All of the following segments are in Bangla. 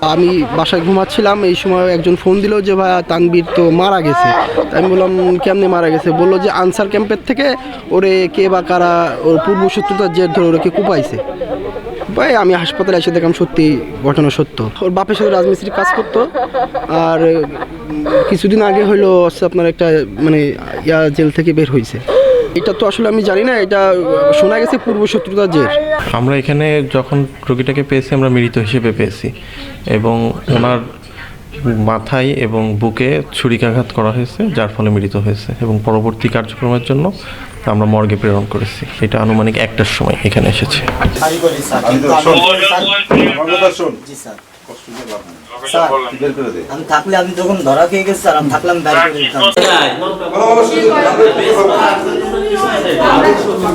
আমি বাসায় ঘুমাচ্ছিলাম, এই সময় একজন ফোন দিল যে ভাই তানবীর তো মারা গেছে। আমি বললাম, কেমনে মারা গেছে? বলল যে, আনসার ক্যাম্পের থেকে ওরে কে বা কারা ওর পূর্ব শত্রুতার জের ধরে ওরা কে কুপাইছে। ভাই, আমি হাসপাতালে এসে দেখলাম সত্যি ঘটনা সত্য। ওর বাপের সাথে রাজমিস্ত্রির কাজ করতো। আর কিছুদিন আগে হলো আপনার একটা মানে ইয়া জেল থেকে বের হয়েছে এটা তো আসলে আমি জানি না এটা শোনা গেছে পূর্ব শত্রুতার জের আমরা এখানে যখন রোগীটাকে পেয়েছি আমরা মৃত হিসেবে পেয়েছি। এবং ওনার মাথায় এবং বুকে ছুরিকাঘাত করা হয়েছে যার ফলে মৃত হয়েছে। এবং পরবর্তী কার্যক্রমের জন্য আমরা মর্গে প্রেরণ করেছি। এটা আনুমানিক একটার সময় এখানে এসেছে। আমি থাকলে আমি যখন ধরা খেয়ে গেছি স্যার আমি থাকলাম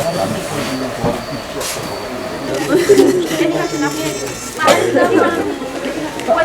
না সবাই